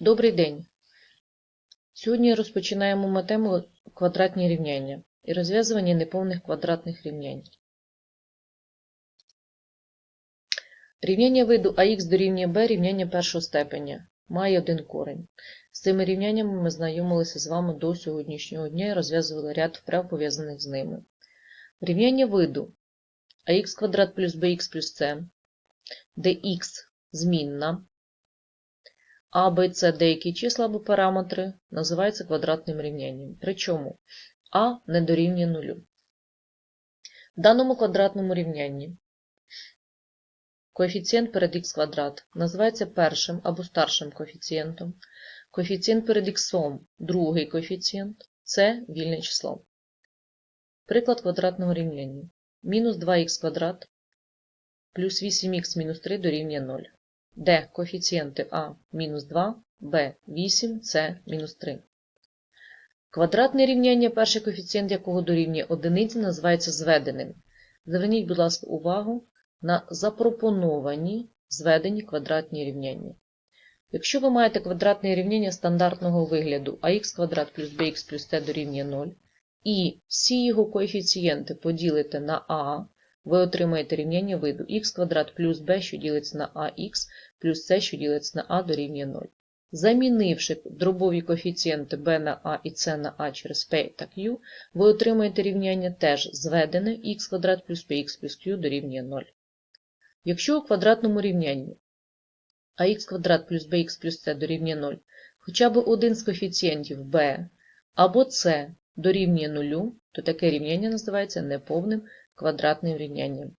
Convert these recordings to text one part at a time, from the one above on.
Добрий день. Сьогодні розпочинаємо ми тему квадратні рівняння і розв'язування неповних квадратних рівнянь. Рівняння виду АХ дорівнює Б рівняння першого степеня має один корень. З цими рівняннями ми знайомилися з вами до сьогоднішнього дня і розв'язували ряд вправ, пов'язаних з ними. Рівняння виду АХ квадрат плюс БХ плюс С, де х змінна, а, Б, С деякі числа або параметри називаються квадратним рівнянням. Причому А не дорівнює нулю. В даному квадратному рівнянні коефіцієнт перед х квадрат називається першим або старшим коефіцієнтом. Коефіцієнт перед х другий коефіцієнт це вільне число. Приклад квадратного рівняння. Мінус 2х квадрат плюс 8х мінус 3 дорівнює 0 де коефіцієнти А мінус 2, Б 8, С мінус 3. Квадратне рівняння, перший коефіцієнт якого дорівнює одиниці, називається зведеним. Зверніть, будь ласка, увагу на запропоновані зведені квадратні рівняння. Якщо ви маєте квадратне рівняння стандартного вигляду ax квадрат плюс bx плюс t дорівнює 0, і всі його коефіцієнти поділите на а, ви отримаєте рівняння виду х квадрат плюс b, що ділиться на ах, плюс c, що ділиться на а дорівнює 0. Замінивши дробові коефіцієнти b на a і c на a через p та q, ви отримаєте рівняння теж зведене х квадрат плюс px плюс q дорівнює 0. Якщо у квадратному рівнянні ax квадрат плюс bx плюс c дорівнює 0, хоча б один з коефіцієнтів b або c дорівнює 0, то таке рівняння називається неповним квадратним рівнянням.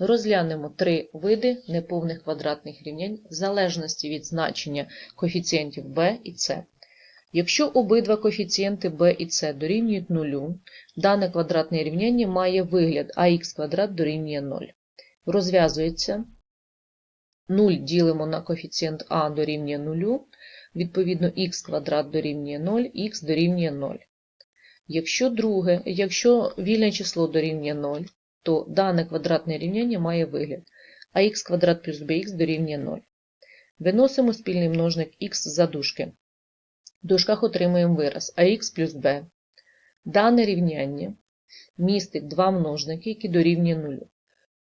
Розглянемо три види неповних квадратних рівнянь в залежності від значення коефіцієнтів b і c. Якщо обидва коефіцієнти b і c дорівнюють 0, дане квадратне рівняння має вигляд ax квадрат дорівнює 0. Розв'язується 0 ділимо на коефіцієнт а дорівнює 0, відповідно х квадрат дорівнює 0, х дорівнює 0. Якщо друге, якщо вільне число дорівнює 0, то дане квадратне рівняння має вигляд ax квадрат плюс bx дорівнює 0. Виносимо спільний множник х за дужки. В дужках отримуємо вираз ax плюс b. Дане рівняння містить два множники, які дорівнює 0.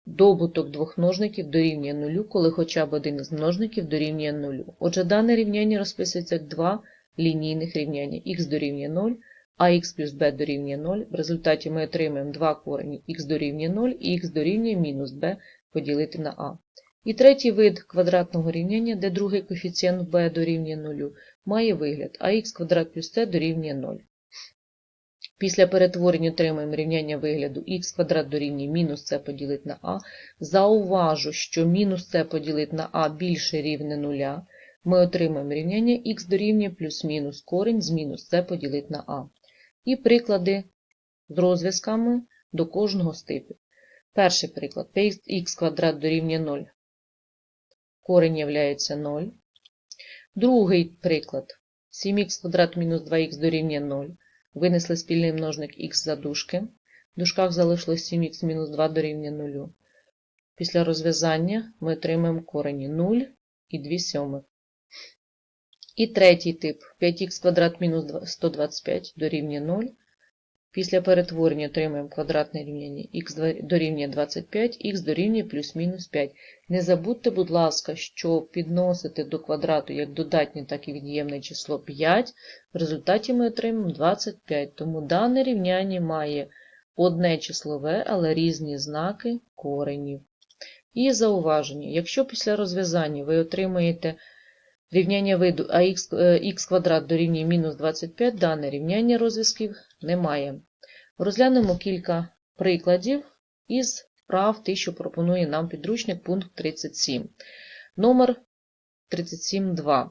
Добуток двох множників дорівнює 0, коли хоча б один із множників дорівнює 0. Отже, дане рівняння розписується як два лінійних рівняння х дорівнює 0 ax плюс b дорівнює 0. В результаті ми отримаємо два корені х дорівнює 0 і х дорівнює мінус b поділити на a. І третій вид квадратного рівняння, де другий коефіцієнт b дорівнює 0, має вигляд ax квадрат плюс c дорівнює 0. Після перетворення отримаємо рівняння вигляду х квадрат дорівнює мінус c поділити на a. Зауважу, що мінус c поділити на a більше рівне 0. Ми отримаємо рівняння х дорівнює плюс-мінус корінь з мінус c поділити на a і приклади з розв'язками до кожного з типів. Перший приклад х квадрат дорівнює 0. Корень являється 0. Другий приклад 7х квадрат мінус 2х дорівнює 0. Винесли спільний множник х за дужки. В дужках залишилось 7х мінус 2 дорівнює 0. Після розв'язання ми отримаємо корені 0 і 2 сьомих. І третій тип 5х квадрат мінус 125 дорівнює 0. Після перетворення отримаємо квадратне рівняння х дорівнює 25, х дорівнює плюс-мінус 5. Не забудьте, будь ласка, що підносити до квадрату як додатнє, так і від'ємне число 5. В результаті ми отримаємо 25. Тому дане рівняння має одне числове, але різні знаки коренів. І зауваження. Якщо після розв'язання ви отримаєте Рівняння виду ах е, квадрат дорівнює мінус 25, дане рівняння розв'язків немає. Розглянемо кілька прикладів із вправ, ті, що пропонує нам підручник пункт 37. Номер 37.2.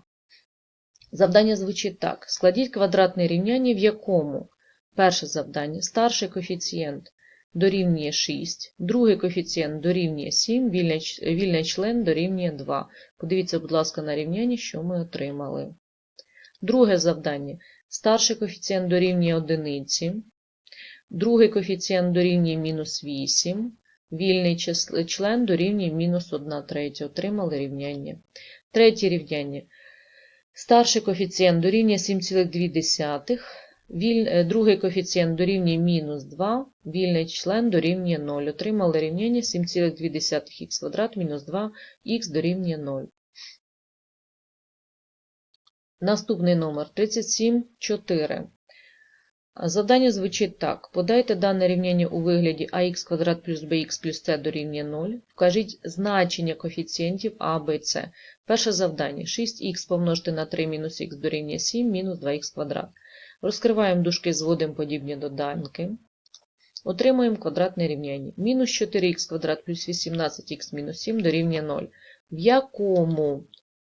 Завдання звучить так: складіть квадратне рівняння, в якому перше завдання старший коефіцієнт дорівнює 6, другий коефіцієнт дорівнює 7, вільний, член дорівнює 2. Подивіться, будь ласка, на рівняння, що ми отримали. Друге завдання. Старший коефіцієнт дорівнює 1, другий коефіцієнт дорівнює мінус 8, вільний член дорівнює мінус 1 третя. Отримали рівняння. Третє рівняння. Старший коефіцієнт дорівнює 7,2, віль... е, другий коефіцієнт дорівнює мінус 2, вільний член дорівнює 0. Отримали рівняння 7,2х квадрат мінус 2х дорівнює 0. Наступний номер 37,4. Завдання звучить так. Подайте дане рівняння у вигляді ax квадрат плюс bx плюс c дорівнює 0. Вкажіть значення коефіцієнтів a, b, c. Перше завдання. 6х помножити на 3 мінус х дорівнює 7 мінус 2х квадрат. Розкриваємо дужки, зводимо подібні доданки. Отримуємо квадратне рівняння. Мінус 4х квадрат плюс 18х мінус 7 дорівнює 0. В якому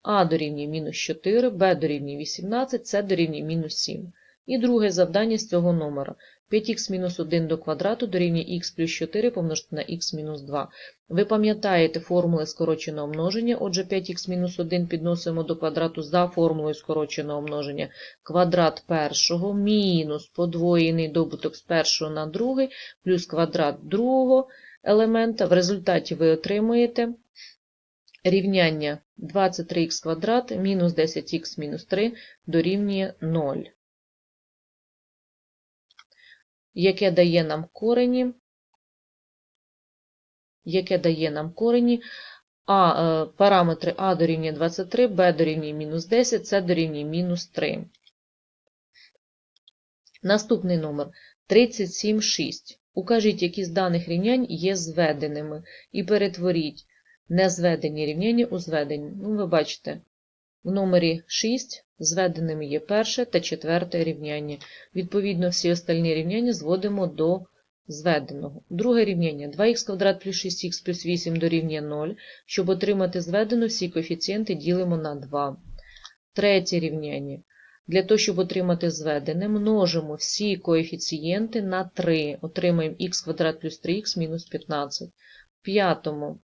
а дорівнює мінус 4, Б дорівнює 18, С дорівнює мінус 7. І друге завдання з цього номера. 5х-1 до квадрату дорівнює х плюс 4 помножити на х-2. Ви пам'ятаєте формули скороченого множення, отже 5х-1 підносимо до квадрату за формулою скороченого множення. Квадрат першого мінус подвоєний добуток з першого на другий плюс квадрат другого елемента. В результаті ви отримуєте рівняння 23х квадрат мінус 10х мінус 3 дорівнює 0, яке дає нам корені, яке дає нам корені, а е, параметри а дорівнює 23, б дорівнює мінус 10, с дорівнює мінус 3. Наступний номер 37,6. Укажіть, які з даних рівнянь є зведеними, і перетворіть незведені рівняння у зведені. Ну, ви бачите, в номері 6 зведеними є перше та четверте рівняння. Відповідно, всі остальні рівняння зводимо до зведеного. Друге рівняння 2х квадрат плюс 6х плюс 8 дорівнює 0. Щоб отримати зведену, всі коефіцієнти ділимо на 2. Третє рівняння. Для того, щоб отримати зведене, множимо всі коефіцієнти на 3. Отримаємо х квадрат плюс 3х мінус 15. В п'ятому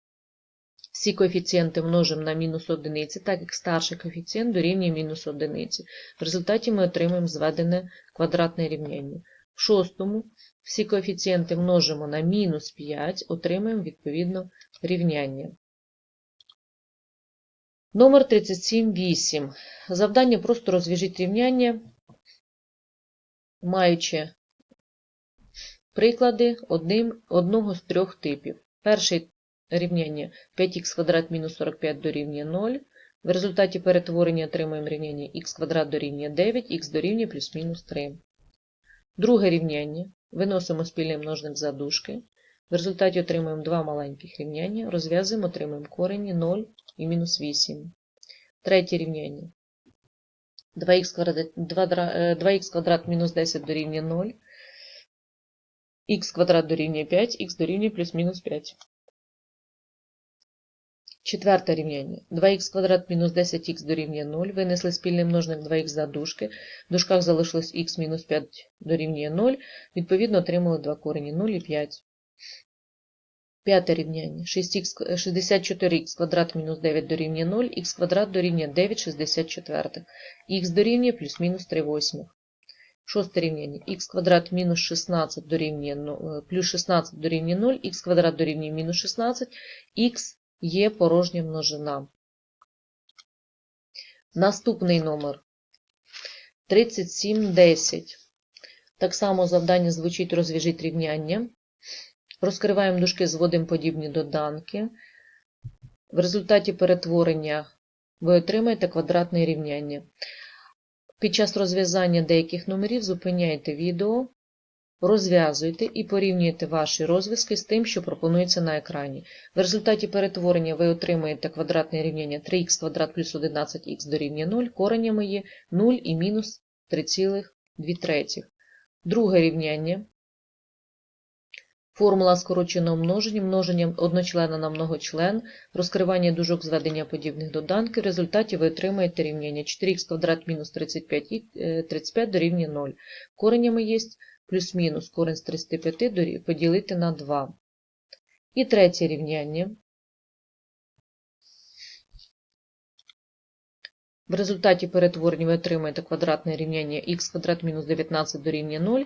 всі коефіцієнти множимо на мінус одиниці, так як старший коефіцієнт дорівнює мінус одиниці. В результаті ми отримаємо зведене квадратне рівняння. В шостому всі коефіцієнти множимо на мінус 5, отримаємо відповідно рівняння. Номер 37.8. Завдання просто розв'яжіть рівняння, маючи приклади одним, одного з трьох типів. Перший рівняння 5х квадрат мінус 45 дорівнює 0. В результаті перетворення отримаємо рівняння х квадрат дорівнює 9, х дорівнює плюс-мінус 3. Друге рівняння. Виносимо спільний множник за дужки. В результаті отримаємо два маленьких рівняння. Розв'язуємо, отримаємо корені 0 і мінус 8. Третє рівняння. 2х квадрат, 2х квадрат мінус 10 дорівнює 0. х квадрат дорівнює 5, х дорівнює плюс-мінус 5. Четверте рівняння. 2х квадрат мінус 10х дорівнює 0. Винесли спільний множник 2х за дужки. В дужках залишилось х мінус 5 дорівнює 0. Відповідно, отримали два корені 0 і 5. П'яте рівняння. 6х, 64х квадрат мінус 9 дорівнює 0. х квадрат дорівнює 9 64. х дорівнює плюс-мінус 3 восьмих. Шосте рівняння. х квадрат мінус 16 дорівнює 0, плюс 16 дорівнює 0. х квадрат дорівнює мінус 16. х є порожня множина. Наступний номер 3710. Так само завдання звучить розв'яжіть рівняння. Розкриваємо дужки, зводимо подібні доданки. В результаті перетворення ви отримаєте квадратне рівняння. Під час розв'язання деяких номерів зупиняйте відео, розв'язуйте і порівнюйте ваші розв'язки з тим, що пропонується на екрані. В результаті перетворення ви отримаєте квадратне рівняння 3х квадрат плюс 11х дорівнює 0, коренями є 0 і мінус 3,2. Друге рівняння. Формула скороченого множення, множенням одночлена на многочлен, розкривання дужок зведення подібних доданків. В результаті ви отримаєте рівняння 4х квадрат мінус 35, 35 дорівнює 0. Коренями є плюс-мінус корень з 35 поділити на 2. І третє рівняння. В результаті перетворення ви отримаєте квадратне рівняння х квадрат мінус 19 дорівнює 0,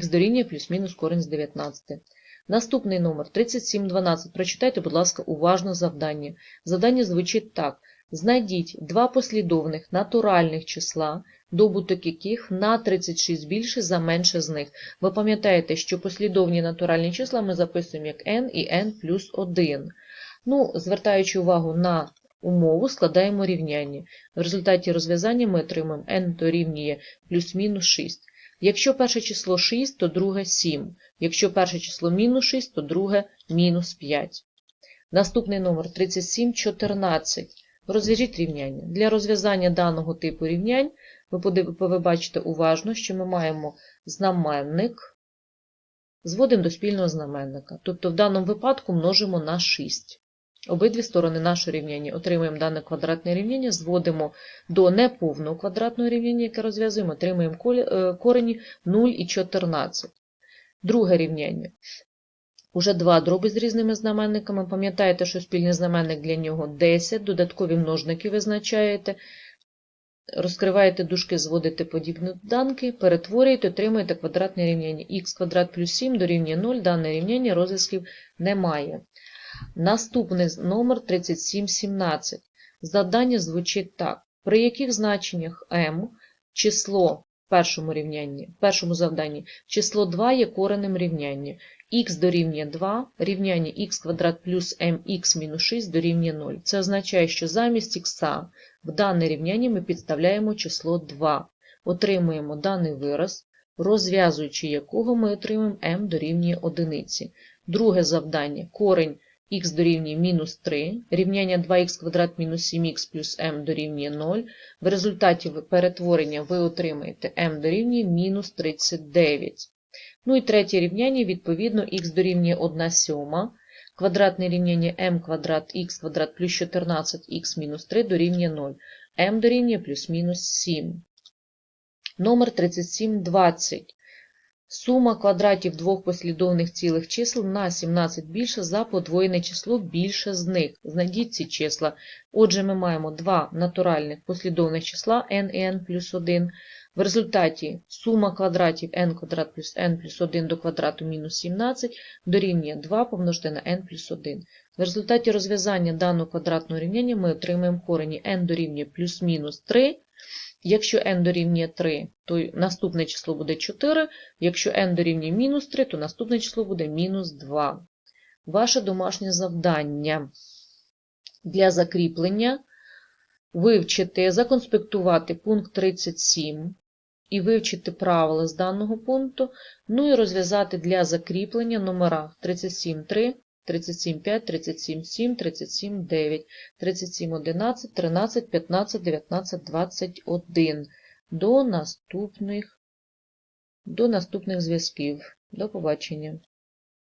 х дорівнює плюс-мінус корень з 19. Наступний номер 3712. Прочитайте, будь ласка, уважно завдання. Завдання звучить так. Знайдіть два послідовних натуральних числа, добуток яких на 36 більше за менше з них. Ви пам'ятаєте, що послідовні натуральні числа ми записуємо як n і n плюс 1. Ну, звертаючи увагу на умову, складаємо рівняння. В результаті розв'язання ми отримаємо n дорівнює плюс-мінус 6. Якщо перше число 6, то друге 7. Якщо перше число мінус 6, то друге мінус 5. Наступний номер 3714. Розв'яжіть рівняння. Для розв'язання даного типу рівнянь ви, ви бачите уважно, що ми маємо знаменник, зводимо до спільного знаменника. Тобто в даному випадку множимо на 6. Обидві сторони нашого рівняння отримуємо дане квадратне рівняння, зводимо до неповного квадратного рівняння, яке розв'язуємо, отримуємо е, корені 0 і 14. Друге рівняння. Уже два дроби з різними знаменниками. Пам'ятаєте, що спільний знаменник для нього 10, додаткові множники визначаєте, розкриваєте дужки, зводите подібні данки, перетворюєте, отримуєте квадратне рівняння. х квадрат плюс 7 дорівнює 0, дане рівняння розв'язків немає. Наступний номер 3717. Завдання звучить так. При яких значеннях m число в першому рівнянні, в першому завданні, число 2 є коренем рівняння. Х дорівнює 2, рівняння х квадрат плюс mx мінус 6 дорівнює 0. Це означає, що замість х в дане рівняння ми підставляємо число 2. Отримуємо даний вираз, розв'язуючи якого ми отримаємо m дорівнює 1. Друге завдання – корень х дорівнює мінус 3, рівняння 2х квадрат мінус 7х плюс m дорівнює 0. В результаті перетворення ви отримаєте m дорівнює мінус 39. Ну і третє рівняння, відповідно, х дорівнює 1 сьома. Квадратне рівняння m квадрат х квадрат плюс 14х мінус 3 дорівнює 0. m дорівнює плюс-мінус 7. Номер 3720. Сума квадратів двох послідовних цілих чисел на 17 більше за подвоєне число більше з них. Знайдіть ці числа. Отже, ми маємо два натуральних послідовних числа n і n плюс 1. В результаті сума квадратів n квадрат плюс n плюс 1 до квадрату мінус 17 дорівнює 2 помножити на n плюс 1. В результаті розв'язання даного квадратного рівняння ми отримаємо корені n дорівнює плюс-мінус 3. Якщо n дорівнює 3, то наступне число буде 4. Якщо n дорівнює мінус 3, то наступне число буде мінус 2. Ваше домашнє завдання для закріплення вивчити, законспектувати пункт 37 і вивчити правила з даного пункту, ну і розв'язати для закріплення номера 37.3, 37.5, 37.7, 37.9, 37.11, 13, 15, 19, 21 до наступних, до наступних зв'язків. До побачення.